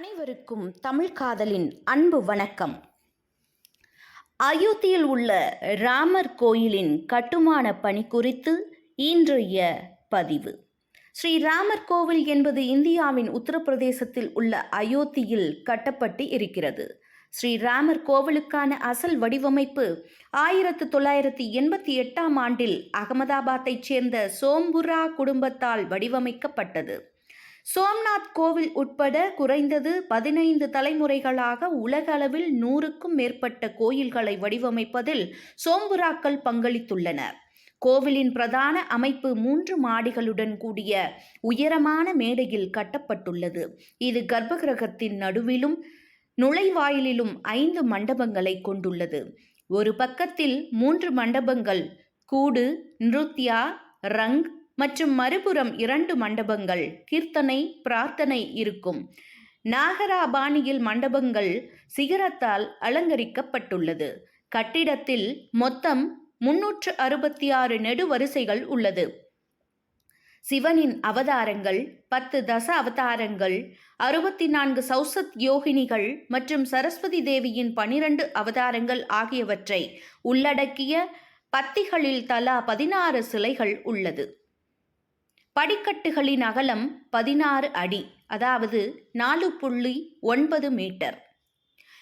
அனைவருக்கும் தமிழ் காதலின் அன்பு வணக்கம். அயோத்தியில் உள்ள ராமர் கோயிலின் கட்டுமான பணி குறித்து இன்றைய பதிவு. ஸ்ரீ ராமர் கோவில் என்பது இந்தியாவின் உத்தரப்பிரதேசத்தில் உள்ள அயோத்தியில் கட்டப்பட்டு இருக்கிறது. ஸ்ரீ ராமர் கோவிலுக்கான அசல் வடிவமைப்பு ஆயிரத்து தொள்ளாயிரத்தி எண்பத்தி எட்டாம் ஆண்டில் அகமதாபாத்தைச் சேர்ந்த சோம்புரா குடும்பத்தால் வடிவமைக்கப்பட்டது. சோம்நாத் கோவில் உட்பட குறைந்தது பதினைந்து தலைமுறைகளாக உலக அளவில் நூறுக்கும் மேற்பட்ட கோயில்களை வடிவமைப்பதில் சோம்புராக்கள் பங்களித்துள்ளனர். கோவிலின் பிரதான அமைப்பு மூன்று மாடிகளுடன் கூடிய உயரமான மேடையில் கட்டப்பட்டுள்ளது. இது கர்ப்பகிரகத்தின் நடுவிலும் நுழைவாயிலிலும் ஐந்து மண்டபங்களை கொண்டுள்ளது. ஒரு பக்கத்தில் மூன்று மண்டபங்கள் கூடு நிருத்யா ரங் மற்றும் மறுபுறம் இரண்டு மண்டபங்கள். கீர்த்தனை பிரார்த்தனை இருக்கும். நாகராபாணியில் மண்டபங்கள் சிகரத்தால் அலங்கரிக்கப்பட்டுள்ளது. கட்டிடத்தில் மொத்தம் முன்னூற்று அறுபத்தி ஆறு நெடுவரிசைகள் உள்ளது. சிவனின் அவதாரங்கள் பத்து தச அவதாரங்கள் அறுபத்தி நான்கு சௌசத் யோகினிகள் மற்றும் சரஸ்வதி தேவியின் பனிரெண்டு அவதாரங்கள் ஆகியவற்றை உள்ளடக்கிய பத்திகளில் தலா பதினாறு சிலைகள் உள்ளது. படிக்கட்டுகளின் அகலம் பதினாறு அடி அதாவது நாலு புள்ளி ஒன்பது மீட்டர்.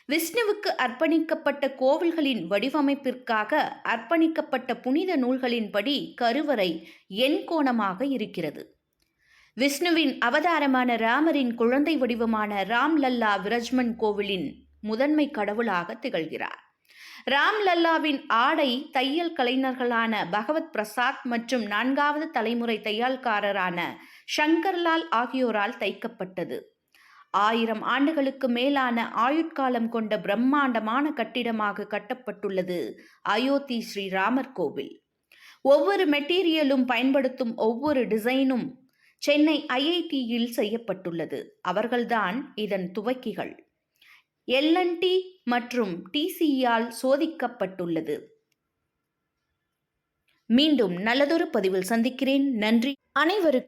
விஷ்ணுவுக்கு அர்ப்பணிக்கப்பட்ட கோவில்களின் வடிவமைப்பிற்காக அர்ப்பணிக்கப்பட்ட புனித நூல்களின்படி கருவறை எண்கோணமாக இருக்கிறது. விஷ்ணுவின் அவதாரமான ராமரின் குழந்தை வடிவமான ராம் லல்லா விரஜ்மன் கோவிலின் முதன்மை கடவுளாக திகழ்கிறார். ராம்லல்லாவின் ஆடை தையல் கலைஞர்களான பகவத் பிரசாத் மற்றும் நான்காவது தலைமுறை தையல்காரரான ஷங்கர்லால் ஆகியோரால் தைக்கப்பட்டது. ஆயிரம் ஆண்டுகளுக்கு மேலான ஆயுட்காலம் கொண்ட பிரம்மாண்டமான கட்டிடமாக கட்டப்பட்டுள்ளது அயோத்தி ஸ்ரீராமர் கோவில். ஒவ்வொரு மெட்டீரியலும் பயன்படுத்தும் ஒவ்வொரு டிசைனும் சென்னை ஐஐடியில் செய்யப்பட்டுள்ளது. அவர்கள்தான் இதன் துவக்கிகள். எல்என்டி மற்றும் டிசியால் சோதிக்கப்பட்டுள்ளது. மீண்டும் நல்லதொரு பதிவில் சந்திக்கிறேன். நன்றி. அனைவருக்கும்